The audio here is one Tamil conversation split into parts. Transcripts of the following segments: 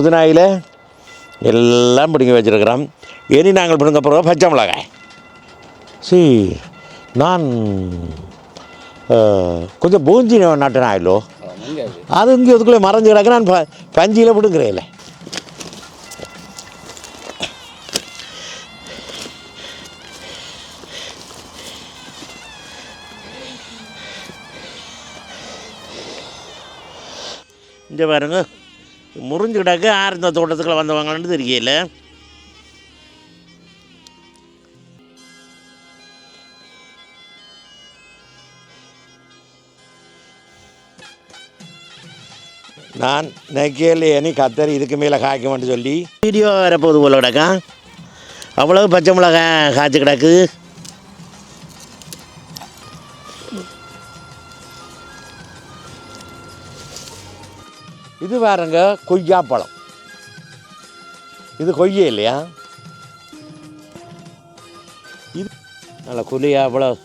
புதினாயில் எல்லாம் பிடிங்கி வச்சுருக்கிறோம் இனி நாங்கள் பிடுங்க போகிறோம் பச்சை மிளகாய். சி நான் கொஞ்சம் பூஞ்சி நட்டினாயிலோ அது இங்கே அதுக்குள்ளே மறைஞ்சு கிடக்கு நான் ப பஞ்சியில் பிடுங்குறேன் இங்கே பாருங்க. முறிஞ்சு கிடக்கு யார் இந்த தோட்டத்துக்குள்ள வந்தவங்கன்னு தெரியல. நான் நெக்கியல் இனி கத்தரி இதுக்கு மேலே காய்க்குமென்னு சொல்லி. வீடியோ வரப்போகுது போல கிடக்கா. அவ்வளவு பச்சை மிளகாய் காய்ச்சி கிடக்கு இது பாருங்க கொய்யாப்பழம். இது கொய்யே இல்லையா? இது நல்ல கொல்லியா பழம்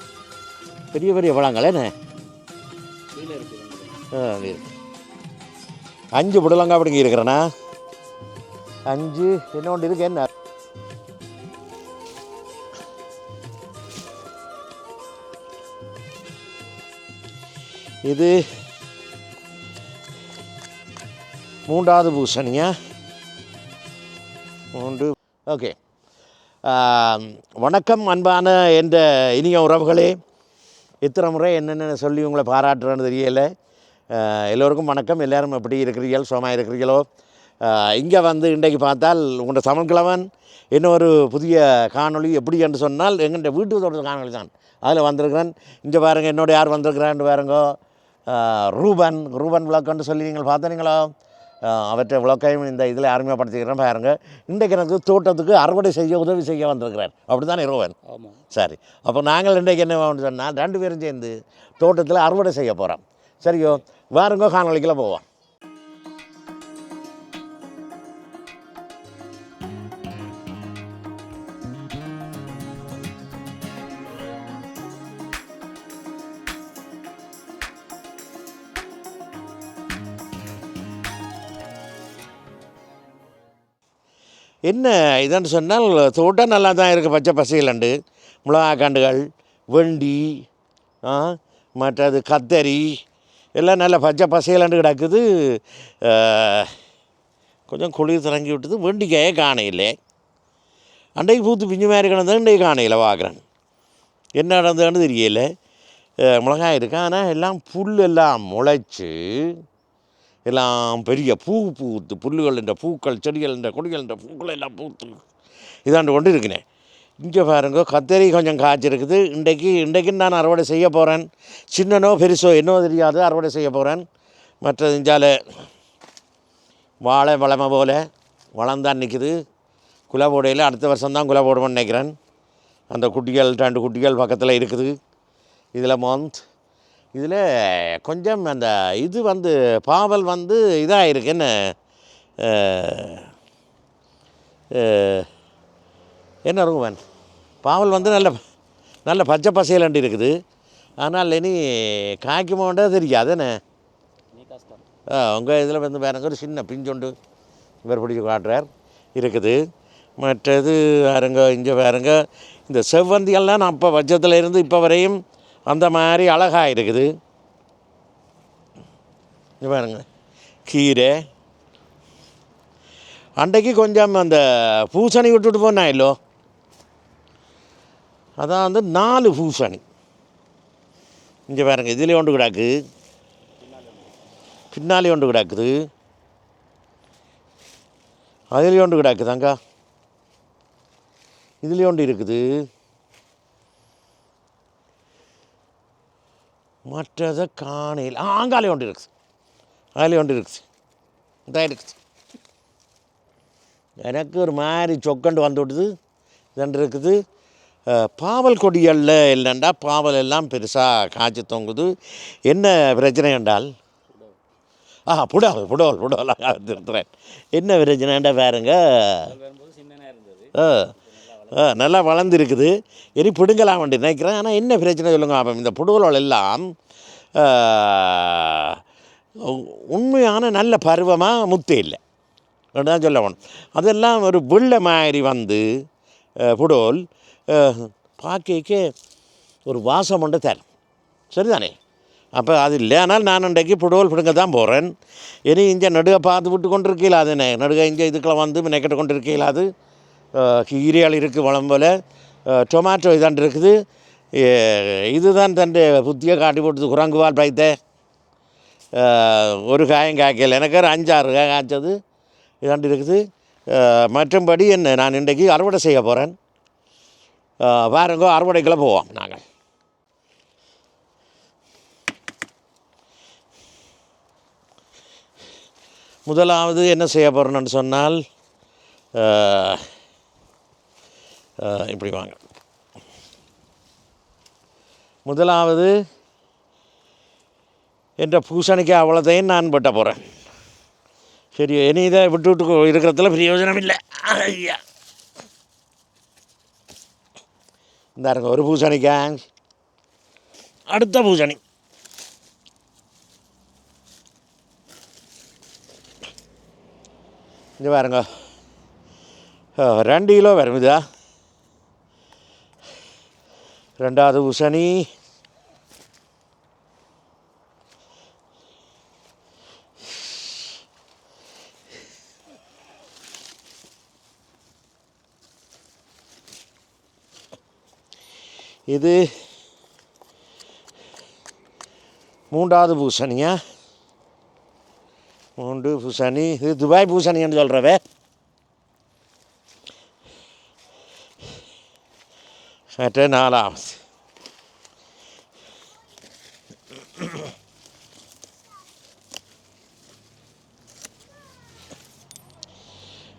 பெரிய பெரிய பழங்கள் என்ன? ஆ, அஞ்சு புடலங்கா அப்படிங்க இருக்கிறேண்ணா அஞ்சு என்ன ஒன்று இருக்கு என்ன? இது மூன்றாவது பூசணியா மூன்று ஓகே வணக்கம் அன்பான என்ற இனிய உறவுகளே. இத்தனை முறை என்னென்ன சொல்லி உங்களை பாராட்டுறேன்னு தெரியல. எல்லோருக்கும் வணக்கம். எல்லோரும் எப்படி இருக்கிறீர்கள்? சுகமாக இருக்கிறீர்களோ? இங்கே வந்து இன்றைக்கு பார்த்தால் உங்களோட தமிழ்கிழவன் இன்னொரு புதிய காணொளி எப்படி என்று சொன்னால் எங்கள்கிட்ட வீட்டு தோட்டத்து காணொளி தான். அதில் வந்திருக்கிறேன். இங்கே பாருங்கள் என்னோட யார் வந்திருக்கிறான்னு பாருங்க. ரூபன் ரூபன் விளக்கன்னு சொல்லி நீங்கள் பார்த்தீங்களா அவற்றை விளக்கையும் இந்த இதில் அறிமுகப்படுத்திக்கிறேன் பாருங்க. இன்றைக்கு எனக்கு தோட்டத்துக்கு அறுவடை செய்ய உதவி செய்ய வந்திருக்கிறார். அப்படி தானே ஆமாம் சரி. அப்போ நாங்கள் இன்றைக்கு என்ன சொன்னால் ரெண்டு பேரும் சேர்ந்து தோட்டத்தில் அறுவடை செய்ய போகிறோம். சரியோ? வாருங்க காணொலிக்கில் போவோம். என்ன இதுன்னு சொன்னால் தோட்டம் நல்லா தான் இருக்குது பச்சை பசையிலண்டு மிளகாக்காண்டுகள் வெண்டி மற்றது கத்தரி எல்லாம் நல்ல பச்சை பசையிலண்டு கிடக்குது. கொஞ்சம் குளிர் திறங்கி விட்டது. வெண்டிக்காயே காணையில்லை. அன்றைக்கு பூத்து பிஞ்சு மாதிரி கிடந்தது இன்றைக்கு காணையில் பார்க்குறேன் என்ன நடந்ததுன்னு தெரியல. மிளகாய் இருக்கு. ஆனால் எல்லாம் புல் எல்லாம் முளைச்சி எல்லாம் பெரிய பூ பூத்து புல்லுகள் என்ற பூக்கள் செடிகள் என்ற கொடிகள் என்ற பூக்கள் எல்லாம் பூத்து. இதாண்டு கொண்டு இருக்கிறேன் இங்கே பாருங்க கத்தரி கொஞ்சம் காய்ச்சிருக்குது. இன்றைக்கு இன்றைக்கு நான் அறுவடை செய்ய போகிறேன் சின்னனோ பெருசோ என்னோ தெரியாது அறுவடை செய்ய போகிறேன் மற்றது இஞ்சால வாழை வளமை போல் வளம்தான் நிற்கிது குலை போடையில் அடுத்த வருஷம் தான் குலை போடுவேன்னு நினைக்கிறேன். அந்த குட்டிகள் ரெண்டு குட்டிகள் பக்கத்தில் இருக்குது. இதில் மந்த் இதில் கொஞ்சம் அந்த இது வந்து பாவல் வந்து இதாக இருக்கு என்ன ரூபன்? பாவல் வந்து நல்ல நல்ல பச்சை பசையிலண்டு இருக்குது. ஆனால் இனி காய்க்குமோண்டே தெரியாது. என்ன? கஷ்டம். உங்கள் இதில் வந்து பாருங்க ஒரு சின்ன பிஞ்சொண்டு இவர் பிடிச்சி காட்டுறார். இருக்குது. மற்றது பாருங்க இங்கே பாருங்க இந்த செவ்வந்தியெல்லாம் நான் அப்போ வச்சத்தில் இருந்து இப்போ வரையும் அந்த மாதிரி அழகாக இருக்குது. இங்கே பாருங்க. கீரை. அன்றைக்கு கொஞ்சம் அந்த பூசணி விட்டுட்டு போனா இல்லோ? அதான் வந்து நாலு பூசணி. இங்கே பாருங்க இதில் ஒன்று கிடாக்கு. பின்னாலே ஒன்று கிடாக்குது. அதிலே ஒன்று கிடாக்குதாங்க. இதுலேயே ஒன்று இருக்குது. மற்றதை காணையில். ஆ அங்காலே ஒன்று இருக்குது. அதிலே ஒன்று இருக்குது. இதான் இருக்குது. எனக்கு ஒரு மாதிரி சொக்கண்டு வந்து விடுது. இதண்டு இருக்குது. பாவல் கொடிகளில் இல்லைண்டா பாவல் எல்லாம் பெருசாக காய்ச்சி தொங்குது. என்ன பிரச்சனை என்றால் ஆ புடவல் புடவல் புடவலாக திருத்துறேன் என்ன பிரச்சனைண்டா பாருங்க ஆ. நல்லா வளர்ந்துருக்குது. இனி பிடுங்கலாம் வேண்டி நினைக்கிறேன். ஆனால் என்ன பிரச்சனை சொல்லுங்க அப்போ இந்த புடுவலோல் எல்லாம் உண்மையான நல்ல பருவமாக முத்து இல்லை. தான் சொல்ல வேணும். அதெல்லாம் ஒரு வெள்ளை மாதிரி வந்து புடோல் பார்க்க ஒரு வாசம் கொண்டு தரும். சரிதானே? அப்போ அது இல்லைனால் நான் இன்றைக்கு புடோல் பிடுங்க தான் போகிறேன் இனி இங்கே நடுக பார்த்து விட்டு கொண்டு இருக்கீங்களா அதுனே நடுக இங்கே இதுக்குள்ள வந்து நெக்கட்டு கொண்டு இருக்கீங்களா அது? கீரையால் இருக்குது வளம் போல். டொமேட்டோ இதாண்டு இருக்குது. இதுதான் தன் புத்தியை காட்டி போட்டு குரங்குவால் பைத்த. ஒரு காயம் காய்க்கல. எனக்கு ஒரு அஞ்சாறு காய் காய்ச்சது. இதாண்டு இருக்குது. அஹ், மற்றும்படி என்ன நான் இன்றைக்கு அறுவடை செய்ய போகிறேன் பாருங்க அறுவடைக்குள்ளே போவோம் நாங்கள். முதலாவது என்ன செய்ய போகிறோன்னு சொன்னால் இப்படி வாங்க. முதலாவது என்ற பூசணிக்காய் அவ்வளோதையும் நான் பட்ட போகிறேன் சரி இனி இதை விட்டு விட்டு இருக்கிறதுல பிரயோஜனம் இல்லை. ஐயா. இந்தாருங்க ஒரு பூசணிக்காய் அடுத்த பூசணி. இங்கே பாருங்க. ரெண்டு கிலோ வரும் இதா? ரெண்டாவது பூசணி இது மூன்றாவது பூசணியா? மூன்று பூசணி. இது துபாய் பூசணின்னு சொல்கிறவே மற்ற நாலாவது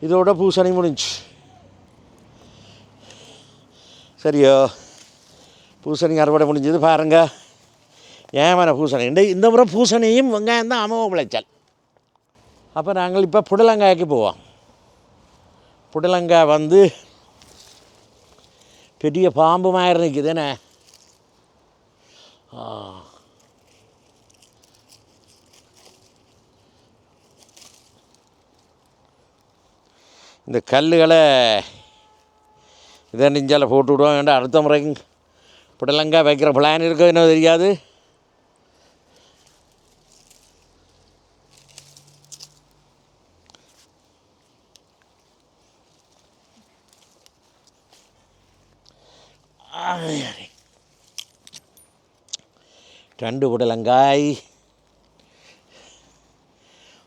இதோட பூசணி முடிஞ்சு சரியோ பூசணி அறுவடை முடிஞ்சது பாருங்க ஏமன பூசணி இந்த இந்த முறை பூசணியும் வெங்காயம் தான் அமோக விளைச்சல் அப்போ நாங்கள் இப்போ புடலங்காய்க்கு போவோம் புடலங்காய் வந்து பெரிய பாம்பு மாதிரி நிற்குதுண்ணே ஆ. இந்த கல்லுகளை இதை நெஞ்சால் போட்டு விடுவோம் வேண்டாம் அடுத்த முறைக்கு புடலங்காய் வைக்கிற பிளான் இருக்கோ என்ன தெரியாது. ரெண்டு புடலங்காய்.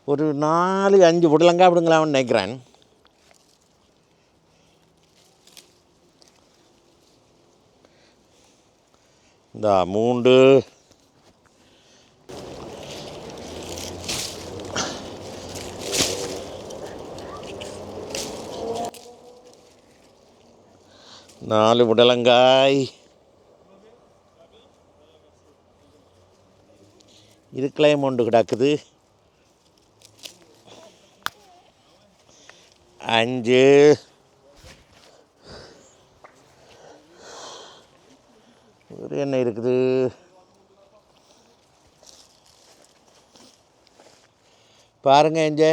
ஒரு நாலு அஞ்சு புடலங்காய் விடுங்களாம்னு நினைக்கிறேன். இந்த மூன்று. நாலு புடலங்காய் இதுக்கெல்லாம் ஒன்று கிடக்குது அஞ்சு ஒரு என்ன இருக்குது பாருங்க இஞ்ச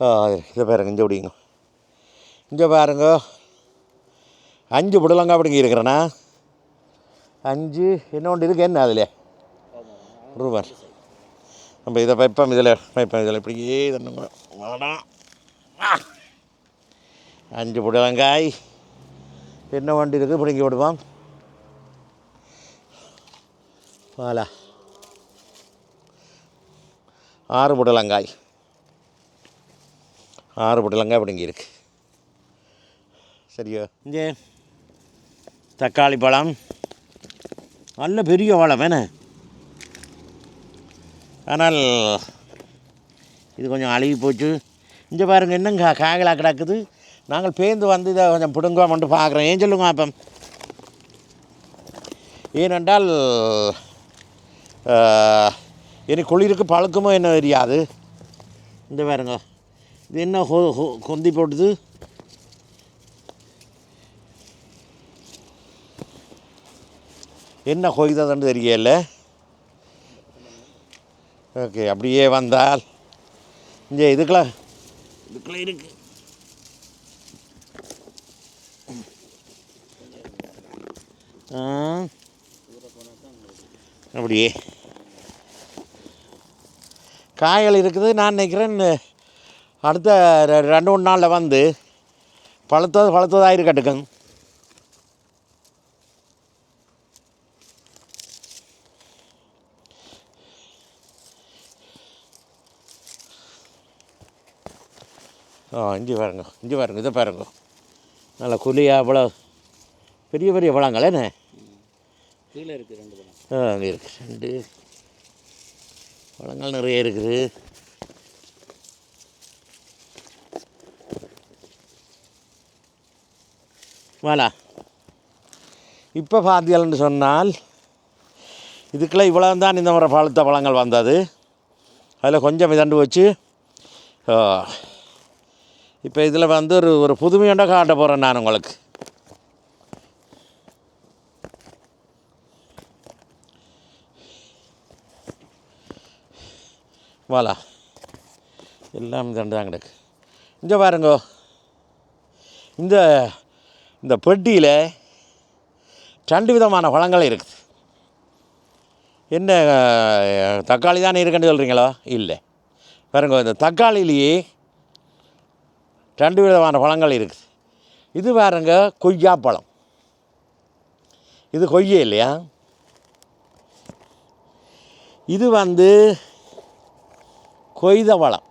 ஆ இதை பாருங்க இங்கே விடிங்க இங்கே பாருங்க அஞ்சு புடலங்காய் பிடுங்கி இருக்கிறேண்ணா அஞ்சு இன்னொன்று இருக்கு. என்ன அதில் ரூபாய். நம்ம இதை வைப்போம் இதில். வைப்போம் இதில். இப்படியே தண்ணுங்க வேணாம் அஞ்சு புடலங்காய். என்ன வண்டி இருக்குது பிடிங்கி விடுவோம். பாலா ஆறு புடலங்காய். ஆறு புடலங்காய் பிடுங்கி இருக்கு. சரியோ? இங்கே. தக்காளி பழம். நல்ல பெரிய பழம் என்ன ஆனால் இது கொஞ்சம் அழுகி போச்சு. இங்கே பாருங்கள் என்னங்க காய்களாக கிடக்குது? நாங்கள் பேந்து வந்து இதை கொஞ்சம் பிடுங்குவோம்ட்டு பார்க்குறோம். ஏன் சொல்லுங்க அப்போ ஏனென்றால் எனக்கு இனி குளிருக்கு பழுக்குமோ என்ன தெரியாது. இந்த பாருங்க இது என்ன கொந்தி போட்டுது? என்ன கொய்ததுன்னு தெரியல. ஓகே அப்படியே வந்தால். இங்கே இதுக்கெல்லாம் இதுக்குள்ள இருக்கு. அப்படியே. காய்கள் இருக்குது நான் நினைக்கிறேன் அடுத்த ரெண்டு மூணு நாளில் வந்து பழுத்தது பழுத்ததாக இருக்கட்டுக்கும் இஞ்சி பாருங்க இஞ்சி பாருங்க இதை பாருங்க. நல்ல குழியா இவ்வளோ பெரிய பெரிய பழங்கள் என்ன? கீழே இருக்குது ரெண்டு பழம். ஆ அங்கே இருக்குது ரெண்டு. பழங்கள் நிறைய இருக்குது. வேலா. இப்போ பார்த்தீங்கன்னு சொன்னால் இதுக்குள்ள இவ்வளோ தான் இந்த முறை பழுத்த பழங்கள் வந்தது. அதில் கொஞ்சம் இதண்டு வச்சு இப்போ இதில் வந்து ஒரு ஒரு புதுமையோட காட்ட போகிறேன் நான் உங்களுக்கு. வாலா. எல்லாம் இதண்டு தான் கிடக்கு. இங்கே பாருங்கோ. இந்த இந்த பெட்டியில் ரெண்டு விதமான பழங்கள் இருக்குது. என்ன தக்காளி தானே இருக்குன்னு சொல்கிறீங்களோ இல்லை. பாருங்க இந்த தக்காளிலேயே ரெண்டு விதமான பழங்கள் இருக்குது இது பாருங்க கொய்யா பழம். இது கொய்யா இல்லையா? இது வந்து கொய்த பழம்.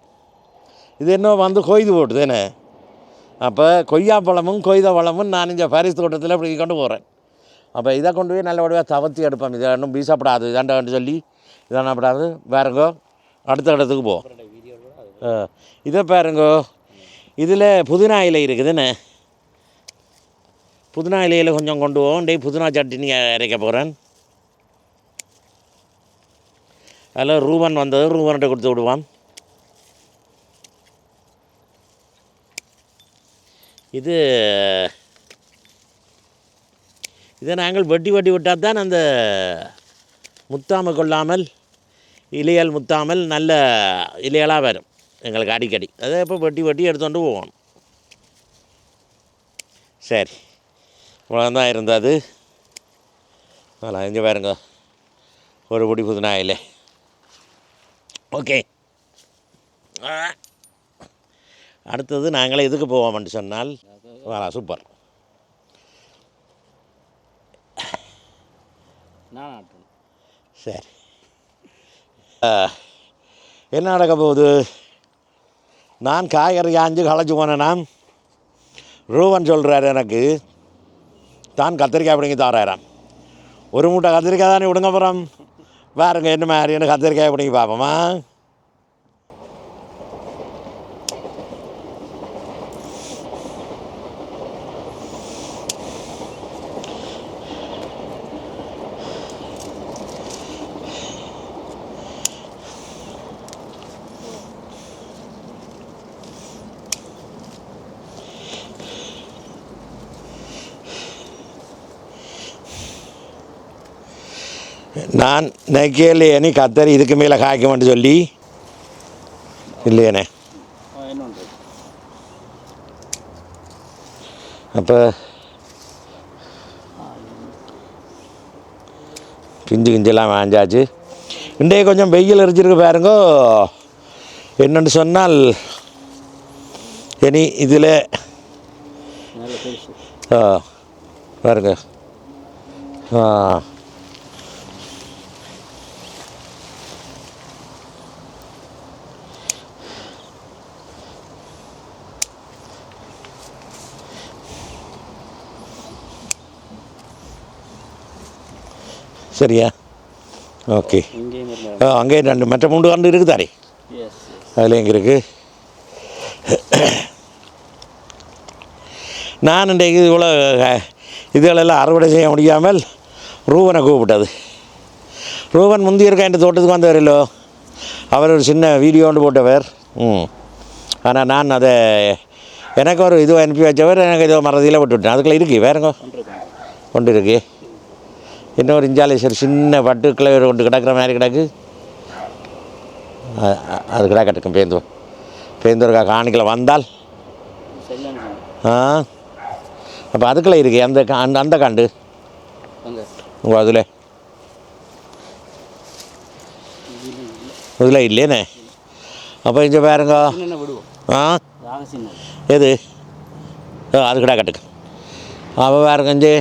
இது என்ன வந்து கொய்து என்ன? அப்போ கொய்யா பழமும் கொய்த பழமும் நான் இந்த பரிசு தோட்டத்தில் இப்படி கொண்டு போகிறேன் அப்போ இதை கொண்டு போய் நல்லபடியாக தவத்தி எடுப்போம். இதை இன்னும் பீசப்படாது இதாண்டான்னு சொல்லி இதானப்படாது வேறுங்கோ அடுத்த இடத்துக்கு போ. வீடியோவில் அது ஆ, இதை பாருங்கோ இதில் புதினா இலை இருக்குதுன்னு. புதினா இலையில் கொஞ்சம் கொண்டு போவோம். டே புதினா சட்னி அரைக்க போகிறேன் அதில் ரூபன் வந்தது. ரூபன்கிட்ட கொடுத்து விடுவான். இது இதை நாங்கள் வெட்டி வெட்டி விட்டால் தான் அந்த முத்தாமல் கொள்ளாமல் இலையல் முத்தாமல் நல்ல இலையலாக வரும். எங்களுக்கு அடிக்கடி. அதை இப்போ வெட்டி வெட்டி எடுத்துகிட்டு போவோம் சரி. இவ்வளோதான் இருந்தது. அதெல்லாம் இங்கே பாருங்க. ஒரு பொடி புதுனா இலை ஓகே. அடுத்தது நாங்களே இதுக்கு போவோம்னு சொன்னால் வரா சூப்பர். சரி. ஆ, என்ன நடக்க போகுது? நான் காய்கறி ஆஞ்சு களைச்சி போனேன்னா ரூபன் சொல்கிறாரு எனக்கு. தான் கத்திரிக்காய் பிடிங்கி தாராராம். ஒரு மூட்டை கத்திரிக்காய் தானே விடுங்க அப்புறம். பாருங்க என்ன மாதிரின்னு கத்திரிக்காய் பிடிங்கி பார்ப்போமா? நான் நெக்கேலே நீ கத்தரி இதுக்கு மேலே காய்க்க மாட்டேன் சொல்லி இல்லையனே அப்போ பிஞ்சு கிஞ்செல்லாம் வாஞ்சாச்சு. இன்றைய கொஞ்சம் வெயில் எரிச்சிருக்கு பாருங்கோ. என்னென்னு சொன்னால் இனி இதில் ஆ பாருங்க. ஆ. சரியா? ஓகே. இங்கேயும் இருந்தால் ஆ அங்கே ரெண்டு மற்ற மூன்று கண்டு இருக்குதாரே அதில் எங்கே இருக்கு? நான் இன்றைக்கு இவ்வளோ இதுகளெல்லாம் அறுவடை செய்ய முடியாமல் ரூபனை கூப்பிட்டது. ரூபன் முந்தி இருக்க என் தோட்டத்துக்கு வந்தவரில்லோ அவர் ஒரு சின்ன வீடியோ ஒன்று போட்டவர். ம். ஆனால் நான் அதை எனக்கு ஒரு இது அனுப்பி வச்சவர் எனக்கு ஏதோ மறதியில் விட்டு விட்டேன் அதுக்குள்ளே இருக்கு வேறுங்க? கொண்டு இன்னொரு இஞ்சாலேஸ்வர் சின்ன கிளவர் கொண்டு கிடக்கிற மாதிரி கிடக்கு. அது கிடக்கட்டுக்கும் பேருந்து பேந்தூர்கா காணிக்கல வந்தால். ஆ? அப்போ அதுக்குள்ள இருக்கு அந்த அந்த அந்த காண்டு. உங்கள் அதில். இதில் இல்லையேண்ணே அப்போ இங்கே பாருங்க. ஆ? எது? அது கிடா கட்டுக்கு. அப்போ பாருங்க இஞ்சி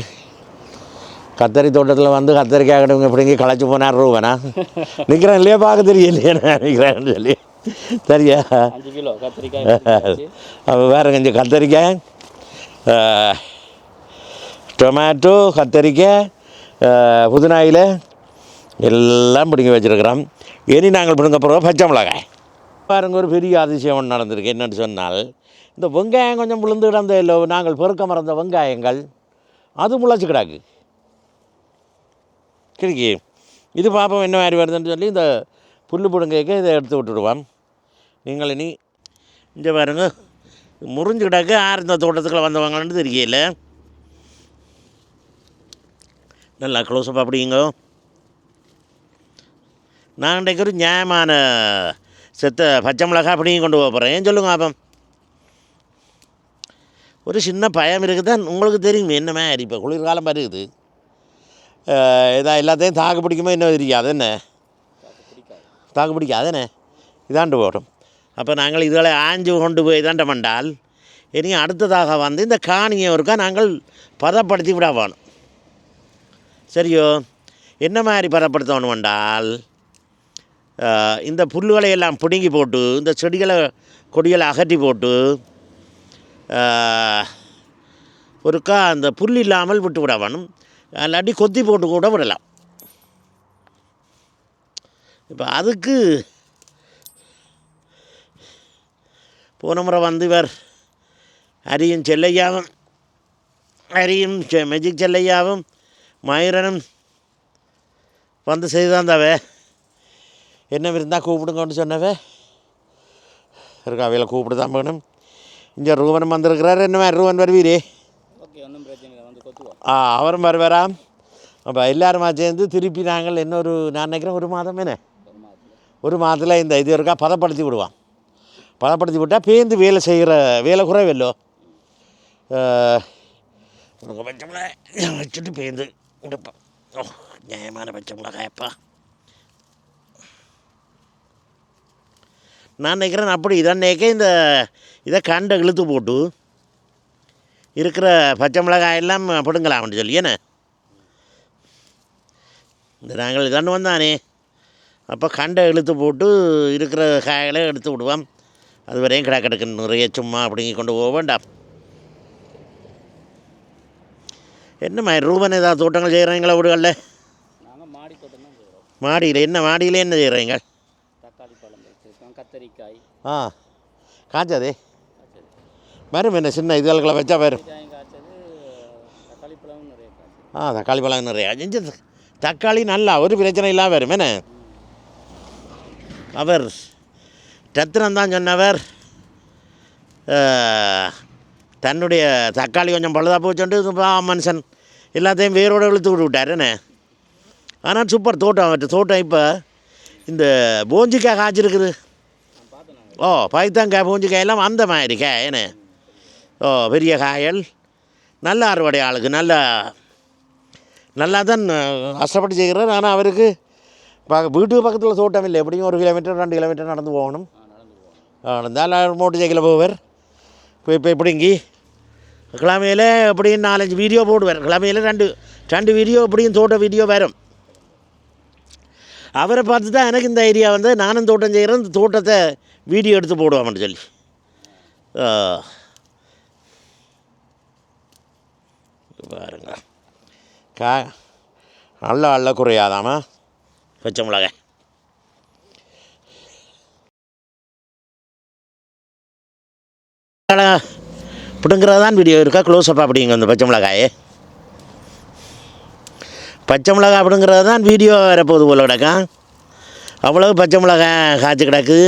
கத்தரி தோட்டத்தில் வந்து கத்தரிக்காய் கட்டுங்க இப்படிங்க களைச்சி போனார் ரூபனா? நிற்கிறேன் இல்லையா பார்க்க தெரியலையே நான் நிற்கிறேன்னு சொல்லி. சரியா? கிலோ கத்திரிக்காய் அப்போ வேறு கொஞ்சம் கத்தரிக்காய் டொமேட்டோ கத்தரிக்காய் புதினாயில் எல்லாம் பிடிங்கி வச்சுருக்கிறோம். இனி நாங்கள் பிடுங்க போகிறோம் பச்சை மிளகாய். பாருங்க ஒரு பெரிய அதிசயம் ஒன்று நடந்திருக்கு. என்னன்னு சொன்னால் இந்த வெங்காயம் கொஞ்சம் விழுந்து கிடந்த இல்லை நாங்கள் பெருக்க மறந்த வெங்காயங்கள் அது முளைச்சி கிடக்கு. கிறுக்கி. இது பார்ப்போம் என்ன மாதிரி வருதுன்னு சொல்லி இந்த புல் பிடுங்கைக்கு இதை எடுத்து விட்டுடுவோம். நீங்கள் இனி இங்கே பாருங்க. முறிஞ்சு கிடக்கு ஆறு இந்த தோட்டத்துக்குள்ளே வந்தவங்கன்னு தெரியல. நல்லா க்ளோஸ்அப் அப்படிங்க நான் இன்றைக்கு ஒரு நியாயமான செத்த பச்சை மிளகா அப்படியும் கொண்டு போகிறேன் ஏன் சொல்லுங்க அப்போ ஒரு சின்ன பயம் இருக்குது? உங்களுக்கு தெரியுமே என்ன மாதிரி இப்போ குளிர்காலம் வருது இதான் எல்லாத்தையும் தாக்கு பிடிக்குமோ என்ன இருக்கா என்ன தாக்கு பிடிக்காதேனே இதாண்டு போடும் அப்போ நாங்கள் இதுகளை ஆஞ்சு கொண்டு போய் இதாண்ட வண்டால் இனி அடுத்ததாக வந்து இந்த காணியை ஒருக்கா நாங்கள் பதப்படுத்தி விட வேணும் சரியோ என்ன மாதிரி பதப்படுத்தணும் என்றால் இந்த புல்லுகளை எல்லாம் பிடுங்கி போட்டு இந்த செடிகளை கொடிகளை அகற்றி போட்டு ஒருக்கா அந்த புல் இல்லாமல் விட்டு விட வேணும் இல்லாட்டி கொத்தி போட்டு கூட விடலாம். இப்போ அதுக்கு போன முறை வந்து இவர் அரியும் செல்லையாவும் அரியும் செ- மெஜிக் செல்லையாவும் மயூரனும் வந்து செய்தாந்தாவே என்ன இருந்தால் கூப்பிடுங்கன்னு சொன்னவே இருக்கா அவையில் கூப்பிட்டு தான் போகணும். இங்கே ரூபன் வந்திருக்கிறார் என்ன மாதிரி ரூபன் வருவீரே? ஓகே ஒன்றும் பிரச்சனை ஆ அவரும் வருவாராம் அப்போ எல்லாருமா சேர்ந்து திருப்பி நாங்கள் இன்னொரு நான் நினைக்கிறேன் ஒரு மாதம் என்ன? ஒரு மாதத்தில் ஒரு மாதத்தில் இந்த இது இருக்கா பதப்படுத்தி விடுவான் பதப்படுத்தி விட்டால் பேந்து வேலை செய்கிற வேலை குறைவில்லோ? உனக்கு பச்சை மிளகாய் வச்சுட்டு பேந்து கொடுப்போம். ஓ நியாயமான பச்சை மிளகாயப்பா. நான் நினைக்கிறேன் அப்படி இதான் நினைக்க இந்த இதை கண்டை இழுத்து போட்டு இருக்கிற பச்சை மிளகாய் எல்லாம் பிடுங்கலாம்னு சொல்லி என்ன? இந்த நாங்கள் இதாண்டு வந்தானே. அப்போ கண்டை இழுத்து போட்டு இருக்கிற காய்களை எடுத்து விடுவோம். அது வரையும் கிடா கிடக்கு நிறைய சும்மா அப்படிங்கி கொண்டு போக வேண்டாம். என்ன மாதிரி ரூபன் ஏதாவது தோட்டங்கள் செய்கிறீங்களா வீடுகளில்? மாடியில் என்ன மாடியில் என்ன செய்கிறீங்க? தக்காளி பழம் கத்தரிக்காய். ஆ காய்ச்சது? வரும் என்ன சின்ன இதுகளுக்குள்ள வச்சா வரும். ஆ தக்காளி பழம் நிறையா. செஞ்சு தக்காளி நல்லா ஒரு பிரச்சனை இல்லாமல் வரும். என்ன? அவர் ரத்னம் தான் சொன்னவர். தன்னுடைய தக்காளி கொஞ்சம் பழுதாக போச்சுட்டு மனுஷன் எல்லாத்தையும் வேரோடு இழுத்து விட்டு விட்டார். என்ன? ஆனால் சூப்பர் தோட்டம் அவர்கிட்ட. தோட்டம் இப்போ இந்த போஞ்சிக்காய் காய்ச்சிருக்குது. ஓ பைத்தங்காய் பூஞ்சிக்காய் எல்லாம் அந்த மாதிரி. காய் என்ன? ஓ பெரிய காயல். நல்ல அறுவடை ஆளுக்கு நல்ல நல்லா தான் கஷ்டப்பட்டு செய்கிறார். ஆனால் அவருக்கு பக்க வீட்டுக்கு பக்கத்தில் தோட்டம் இல்லை. எப்படியும் ஒரு கிலோமீட்டர் ரெண்டு கிலோமீட்டர் நடந்து போகணும். ஆ நடந்தால் மோட்டர் சைக்கிளில் போவார். இப்போ இப்போ எப்படிங்கி கிழமையில் எப்படியும் நாலஞ்சு வீடியோ போடுவார். கிழமையில் ரெண்டு ரெண்டு வீடியோ எப்படியும் தோட்ட வீடியோ வரும். அவரை பார்த்து தான் எனக்கு இந்த ஐடியா வந்து நானும் தோட்டம் செய்கிறேன். இந்த தோட்டத்தை வீடியோ எடுத்து போடுவான்னு சொல்லி ஆ. இது பாருங்க. கா நல்ல அள்ள குறையாதாமா பச்சை மிளகாய். பிடுங்கிறது தான் வீடியோ இருக்கா? க்ளோஸ்அப் அப்படிங்க அந்த பச்சை மிளகாயே. பச்சை மிளகாய் அப்படிங்கிறது தான் வீடியோ வரப்போகுது போல கிடக்கா அவ்வளவு பச்சை மிளகாய் காய்ச்சி கிடக்கு.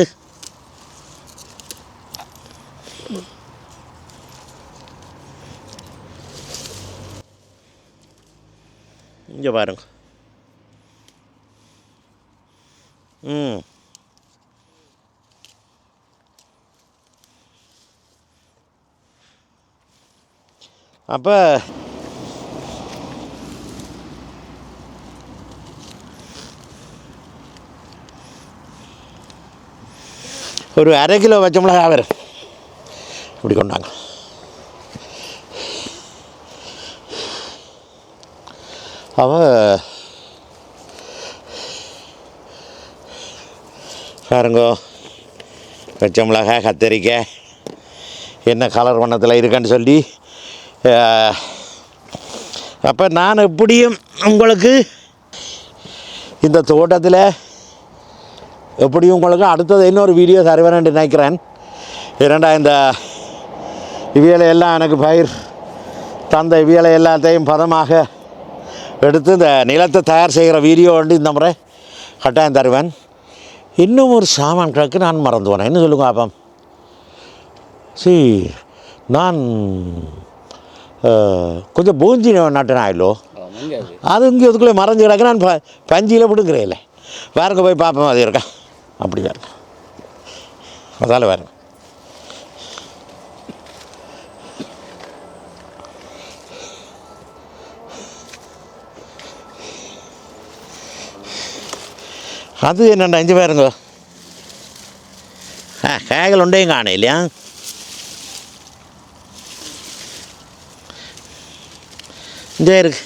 இங்கே பாருங்க. ம். அப்போ ஒரு அரை கிலோ வச்சோம்னா ஆவர். இப்படி கொண்டாங்க. அவன் பாருங்கோ பச்சை மிளகா கத்தரிக்காய் என்ன கலர் வண்ணத்தில் இருக்கான்னு சொல்லி அப்போ நான் எப்படியும் உங்களுக்கு இந்த தோட்டத்தில் எப்படியும் உங்களுக்கு அடுத்தது இன்னொரு வீடியோ தருவேன் நினைக்கிறேன். இரண்டா இந்த இவியலை எல்லாம் எனக்கு பயிர் தந்த இவியலை எல்லாத்தையும் பதமாக எடுத்து இந்த நிலத்தை தயார் செய்கிற வீடியோ வந்து இந்த முறை கட்டாயம் தருவேன். இன்னும் ஒரு சாமான் கிடக்கு நான் மறந்து போனேன். என்ன சொல்லுங்க ஆப்பம் சி நான் கொஞ்சம் பூஞ்சி நட்டினா இல்லோ எங்கே அது இங்கே இதுக்குள்ளே மறைஞ்சு கிடக்கு. நான் ப பஞ்சியில் பிடுங்குறேன் வேறங்க போய் பார்ப்போம் அது இருக்கா? அப்படி வேறு அதால் வேறு அது என்னண்டா அஞ்சு பேருங்க. ஆ காய்கள் உண்டையும் காண இல்லையா இந்த இருக்கு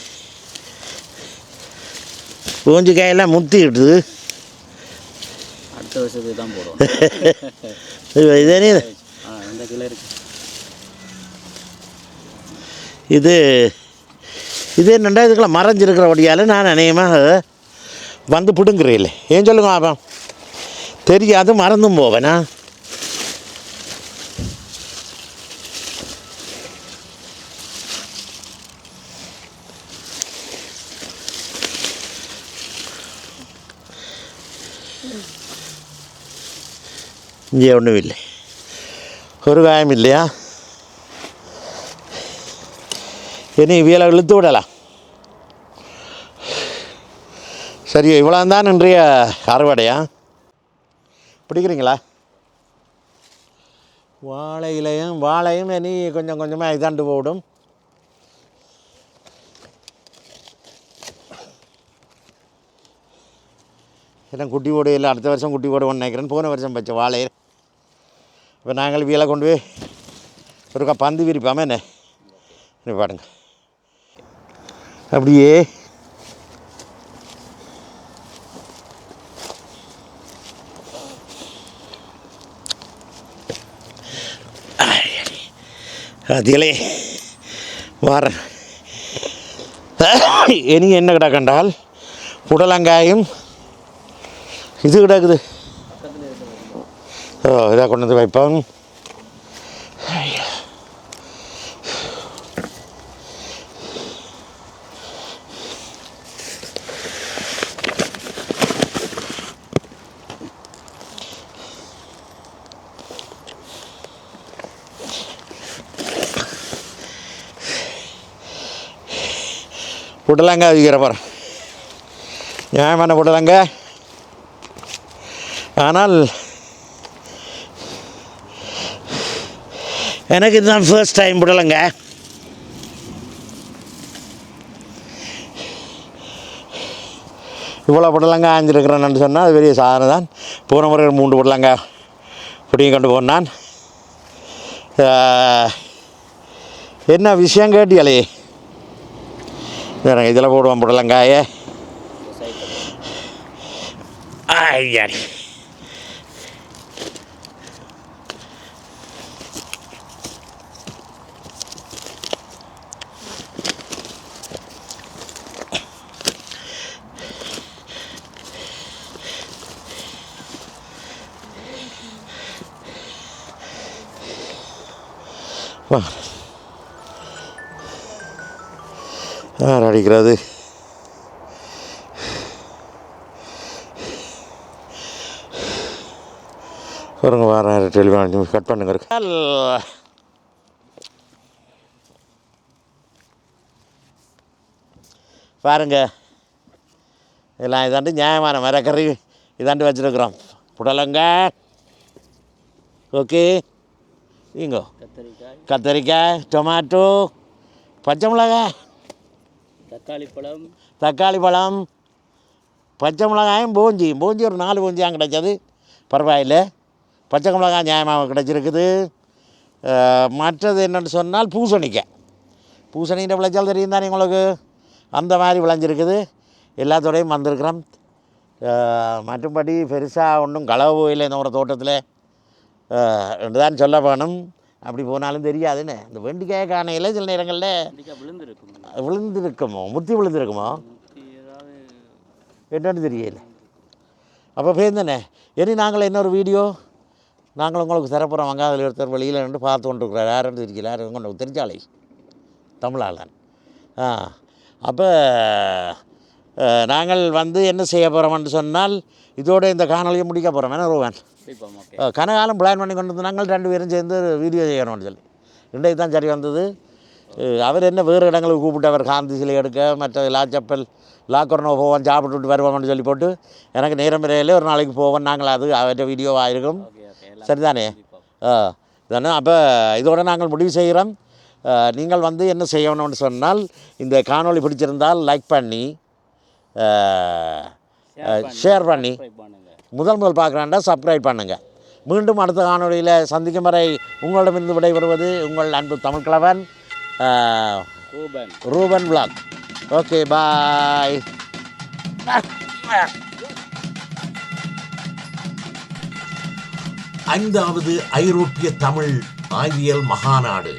பூஞ்சி காயெல்லாம் முத்திக்கிட்டுது அடுத்த வருஷத்துக்கு தான் போடுவோம். இது இந்த கிலோ இருக்கு. இது இது என்னண்டா இதுக்குள்ள மறைஞ்சிருக்கிறபடியால் நான் அநேகமாக வந்து பிடுங்குறேன் ஏன் சொல்லுங்க ஆப்பம் தெரியாது மறந்தும் போவேனா? இங்கே ஒன்றும் இல்லை. ஒரு காயம் இல்லையா? இனி வீலை இழுத்து விடலாம். சரி இவ்வளோ தான் இன்றைய அறுவடையா? பிடிக்கிறீங்களா? வாழை இலையும் வாழையும் இனி கொஞ்சம் கொஞ்சமாக இதாண்டு போடும். ஏன்னா குட்டி போடு இல்லை அடுத்த வருஷம் குட்டி போடுவோம்னு நினைக்கிறேன். போன வருஷம் வச்ச வாழை. இப்போ நாங்கள் வீலை கொண்டு போய் ஒருக்கா பந்து விரிப்பாமல் என்ன? நீ அப்படியே அதிலே வார. இனி என்ன கிடக்கண்டால் புடலங்காயும் இது கிடக்குது. ஓ இதாக கொண்டு வந்து வைப்போம். புடலங்காய் வைக்கிற பாரு நியாயமான புடலங்காய் ஆனால் எனக்கு இதுதான் ஃபர்ஸ்ட் டைம் புடலங்க இவ்வளோ புடலங்க ஆஞ்சிருக்கிறேன்னு சொன்னால் அது பெரிய சாதனை தான். போன முறை மூன்று புடலங்க பிடிங்க கொண்டு போனான். என்ன விஷயம் கேட்டியாலே? இதில் போடுவோம் புடலங்காயே சைக்கிள் ஐயாடி யார் அடிக்கிறது? பாருங்க வாரம் டெலிஃபோன் கட் பண்ணுங்க இருக்கு. பாருங்க எல்லாம் இதாண்டு நியாயமான மரக்கறி இதாண்டு வச்சுருக்குறோம். புடலங்க. ஓகே. இங்கோ. கத்தரிக்காய். கத்தரிக்காய் டொமாட்டோ பச்சை மிளகாய். தக்காளி பழம். தக்காளி பழம் பச்சை மிளகாயும் பூஞ்சி பூஞ்சி ஒரு நாலு பூஞ்சியாக கிடைச்சது. பரவாயில்லை. பச்சை மிளகாய் நியாயமாக கிடச்சிருக்குது. மற்றது என்னென்னு சொன்னால் பூசணிக்காய் பூசணிக்கிட்ட விளைச்சல் தெரியும் தானே உங்களுக்கு? அந்த மாதிரி விளைஞ்சிருக்குது. எல்லாத்தோடையும் வந்திருக்கிறோம். மற்றும்படி மற்றபடி பெருசாக ஒன்றும் களவு இல்லை இந்த ஒரு தோட்டத்தில். என்று தான் சொல்ல வேணும் அப்படி போனாலும் தெரியாதுன்னு. இந்த வெண்டிக்காய் காணையில் சில நேரங்களில் விழுந்துருக்கும்? விழுந்திருக்குமோ? முத்தி விழுந்திருக்குமோ? என்னன்னு தெரியல. அப்போ பேருந்தனே இனி நாங்கள் இன்னொரு வீடியோ? நாங்கள் உங்களுக்கு தரப்போகிறோம் வாங்க அதில் ஒருத்தர் வெளியில் நின்று பார்த்து கொண்டிருக்கிறார். யாருன்னு தெரியல. யாரும் கொண்டு தெரிஞ்சாலை. தமிழாளன். ஆ. அப்போ நாங்கள் வந்து என்ன செய்ய போகிறோம்னு சொன்னால் இதோட இந்த காணொலியை முடிக்க போகிறோம் என்ன ரோவன் கனகாலம் பிளான் பண்ணி கொண்டு வந்து நாங்கள் ரெண்டு பேரும் சேர்ந்து வீடியோ செய்யணும்னு சொல்லி. இன்றைக்கு தான் சரி வந்தது. அவர் என்ன வேறு இடங்களுக்கு கூப்பிட்டவர் காந்தி சிலை எடுக்க மற்ற லாச்சப்பல் லாக்கர்னோ போவோம் சாப்பிட்டுட்டு வருவோம்னு சொல்லி போட்டு எனக்கு நேரம் வரையில ஒரு நாளைக்கு போவோம். நாங்கள் அது அவர்கிட்ட வீடியோவாக இருக்கும். சரிதானே? ஆ தானே அப்போ இதோட நாங்கள் முடிவு செய்கிறோம். நீங்கள் வந்து என்ன செய்யணும்னு சொன்னால் இந்த காணொளி பிடிச்சிருந்தால் லைக் பண்ணி ஷேர் பண்ணி. முதல் முதல் பார்க்குறாண்டா சப்ஸ்கிரைப் பண்ணுங்கள் மீண்டும் அடுத்த காணொளியில் சந்திக்கும் வரை உங்களிடமிருந்து விடைபெறுவது உங்கள் அன்பு தமிழ் கிழவன் ஆ, Ruban. Ruban vlog okay bye ஐந்தாவது ஐரோப்பிய தமிழ் ஆய்வியல் மகாநாடு.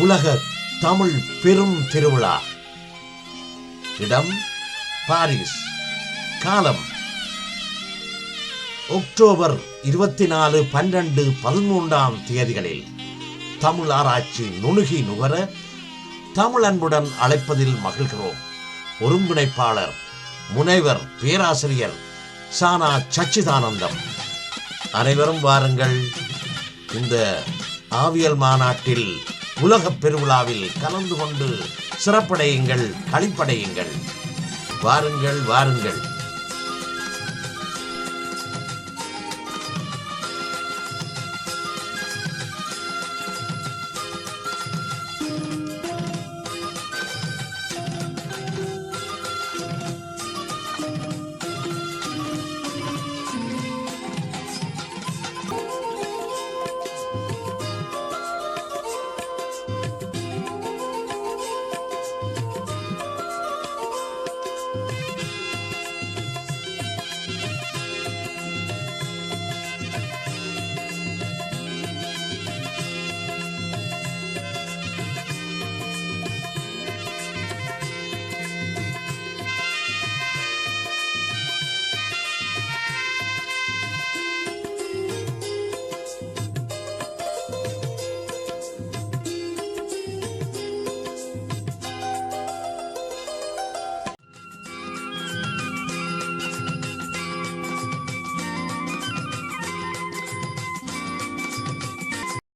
உலக தமிழ் பெரும் திருவிழா. இடம் பாரிஸ். காலம் அக்டோபர் இருபத்தி நாலு பன்னெண்டு பதிமூன்றாம் தேதிகளில் தமிழ் ஆராய்ச்சி நுணுகி நுகர தமிழ் அன்புடன் அழைப்பதில் மகிழ்கிறோம். ஒருங்கிணைப்பாளர் முனைவர் பேராசிரியர் சானா சச்சிதானந்தம். அனைவரும் வாருங்கள். இந்த ஆவியல் மாநாட்டில் உலகப் பெருவிழாவில் கலந்து கொண்டு சிறப்படையுங்கள் களிப்படையுங்கள். வாருங்கள் வாருங்கள்.